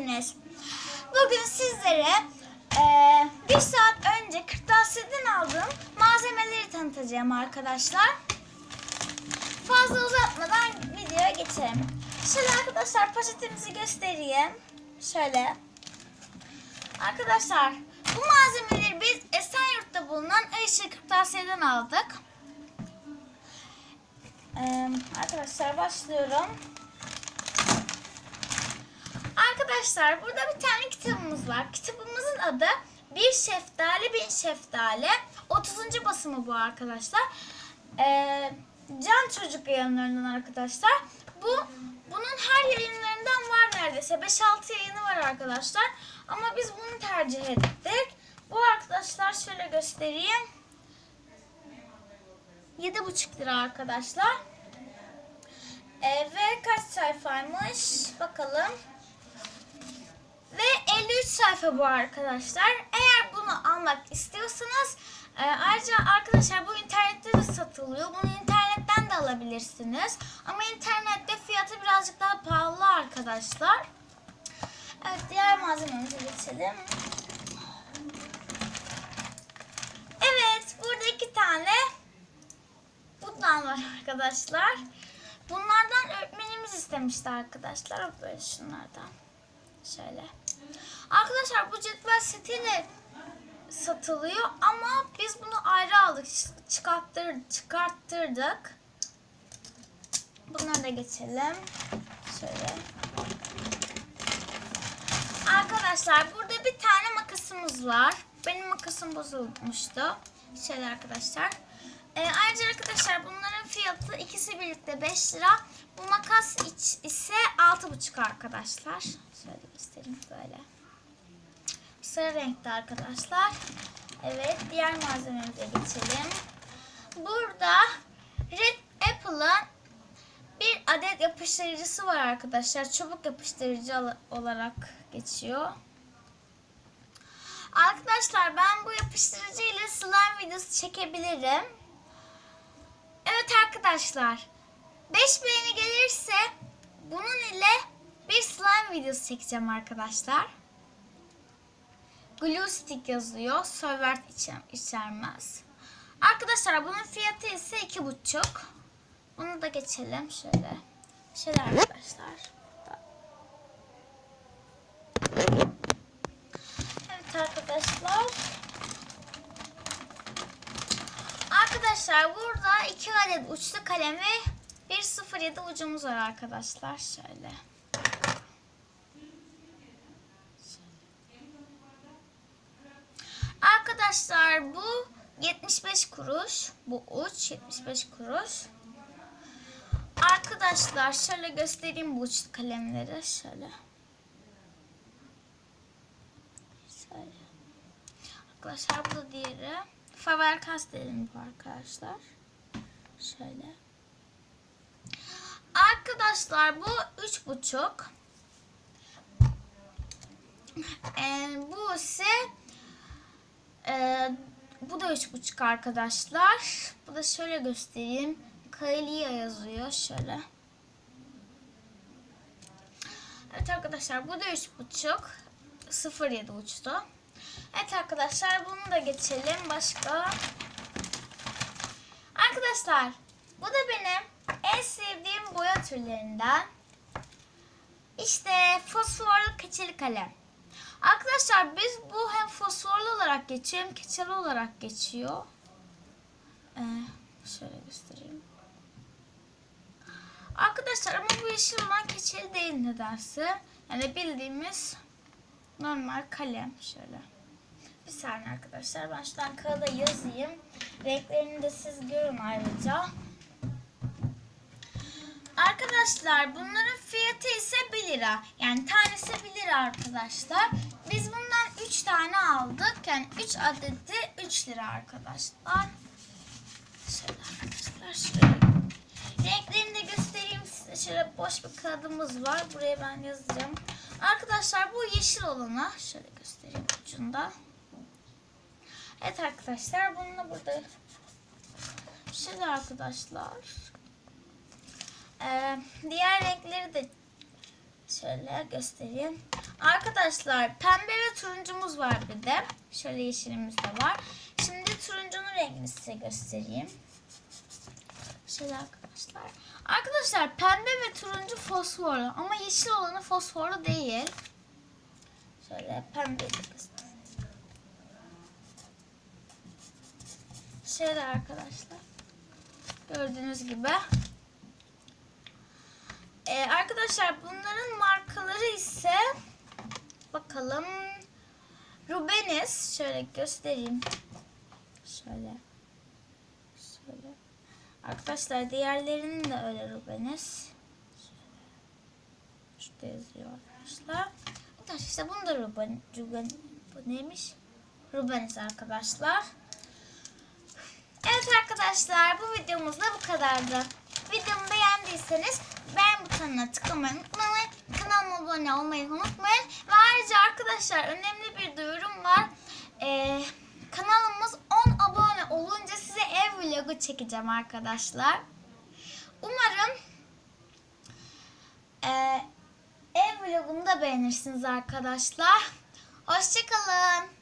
geldiniz. Bugün sizlere eee, bir saat önce kırtasiyeden aldığım malzemeleri tanıtacağım arkadaşlar. Fazla uzatmadan videoya geçelim. Şöyle arkadaşlar poşetimizi göstereyim. Şöyle. Arkadaşlar bu malzemeleri biz Esenyurt'ta bulunan Ayşe Kırtasiye'den aldık. Ee, arkadaşlar başlıyorum. Arkadaşlar burada bir tane kitabımız var. Kitabımızın adı Bir Şeftali Bin Şeftali. 30. basımı bu arkadaşlar. Ee, Can Çocuk yayınlarından arkadaşlar. Bu bunun her yayınlarından var neredeyse. 5-6 yayını var arkadaşlar. Ama biz bunu tercih ettik. Bu arkadaşlar şöyle göstereyim. 7,5 lira arkadaşlar. Ee, ve kaç sayfaymış? Bakalım. Ve 53 sayfa bu arkadaşlar. Eğer bunu almak istiyorsanız e, ayrıca arkadaşlar bu internette de satılıyor. Bunu internetten de alabilirsiniz. Ama internette fiyatı birazcık daha pahalı arkadaşlar. Evet diğer malzememize geçelim. Evet burada iki tane bundan var arkadaşlar. Bunlardan öğretmenimiz istemişti arkadaşlar. Böyle şunlardan. Şöyle. Arkadaşlar bu cetvel setiyle satılıyor ama biz bunu ayrı aldık. Çıkarttır, çıkarttırdık. Bunları da geçelim. Şöyle. Arkadaşlar burada bir tane makasımız var. Benim makasım bozulmuştu. Şöyle arkadaşlar. Ee, ayrıca arkadaşlar bunların fiyatı ikisi birlikte 5 lira. Bu makas iç, ise 6,5 arkadaşlar. Şöyle göstereyim böyle. Sarı renkte arkadaşlar. Evet diğer malzememize geçelim. Burada Red Apple'ın bir adet yapıştırıcısı var arkadaşlar. Çubuk yapıştırıcı olarak geçiyor. Arkadaşlar ben bu yapıştırıcı ile slime videosu çekebilirim. Evet arkadaşlar. 5 beğeni gelirse bunun ile bir slime videosu çekeceğim arkadaşlar. Glue stick yazıyor. Solvert içer- içermez. Arkadaşlar bunun fiyatı ise 2,5. Bunu da geçelim şöyle. Şöyle arkadaşlar. Evet arkadaşlar. Arkadaşlar burada iki adet uçlu kalem ve 107 ucumuz var arkadaşlar. Şöyle. Arkadaşlar bu 75 kuruş. Bu uç 75 kuruş. Arkadaşlar şöyle göstereyim bu uçlu kalemleri. Şöyle. Arkadaşlar bu da diğeri. Faber Castell'in bu arkadaşlar. Şöyle. Arkadaşlar bu üç buçuk. Ee, bu ise bu da üç buçuk arkadaşlar. Bu da şöyle göstereyim. Kaelia yazıyor şöyle. Evet arkadaşlar bu da üç buçuk. 0.7 uçtu. Evet arkadaşlar bunu da geçelim. Başka. Arkadaşlar bu da benim en sevdiğim boya türlerinden. İşte fosforlu keçeli kalem. Arkadaşlar biz bu hem fosforlu olarak geçiyor hem keçeli olarak geçiyor. Ee, şöyle göstereyim. Arkadaşlar ama bu yeşil olan keçeli değil nedense. Yani bildiğimiz normal kalem şöyle. Bir saniye arkadaşlar ben şuradan kağıda yazayım. Renklerini de siz görün ayrıca. Arkadaşlar bunların fiyatı ise 1 lira. Yani tanesi 1 lira arkadaşlar. Biz bundan 3 tane aldık. Yani 3 adeti 3 lira arkadaşlar. Şöyle arkadaşlar şöyle. Renklerini de göstereyim size. Şöyle boş bir kağıdımız var. Buraya ben yazacağım. Arkadaşlar bu yeşil olana şöyle göstereyim ucunda. Evet arkadaşlar bununla burada şöyle arkadaşlar. Ee, diğer renkleri de şöyle göstereyim. Arkadaşlar pembe ve turuncumuz var bir de. Şöyle yeşilimiz de var. Şimdi turuncunun rengini size göstereyim. Şöyle arkadaşlar. Arkadaşlar pembe ve turuncu fosforlu ama yeşil olanı fosforlu değil. Şöyle pembe. Şöyle arkadaşlar. Gördüğünüz gibi. Ee, arkadaşlar bunların markaları ise bakalım Rubenis şöyle göstereyim. Şöyle. Şöyle. Arkadaşlar diğerlerinin de öyle Rubenis. Şöyle. Şurada yazıyor arkadaşlar. Arkadaşlar işte bunu da Ruben, Ruben bu neymiş? Rubenis arkadaşlar. Evet arkadaşlar bu videomuz da bu kadardı. Videomu beğendiyseniz beğen butonuna tıklamayı unutmayın. Kanalıma abone olmayı unutmayın. Ve ayrıca arkadaşlar önemli bir duyurum var. Ee, kanalımız 10 abone olunca size ev vlogu çekeceğim arkadaşlar. Umarım e, ev vlogumu da beğenirsiniz arkadaşlar. Hoşçakalın.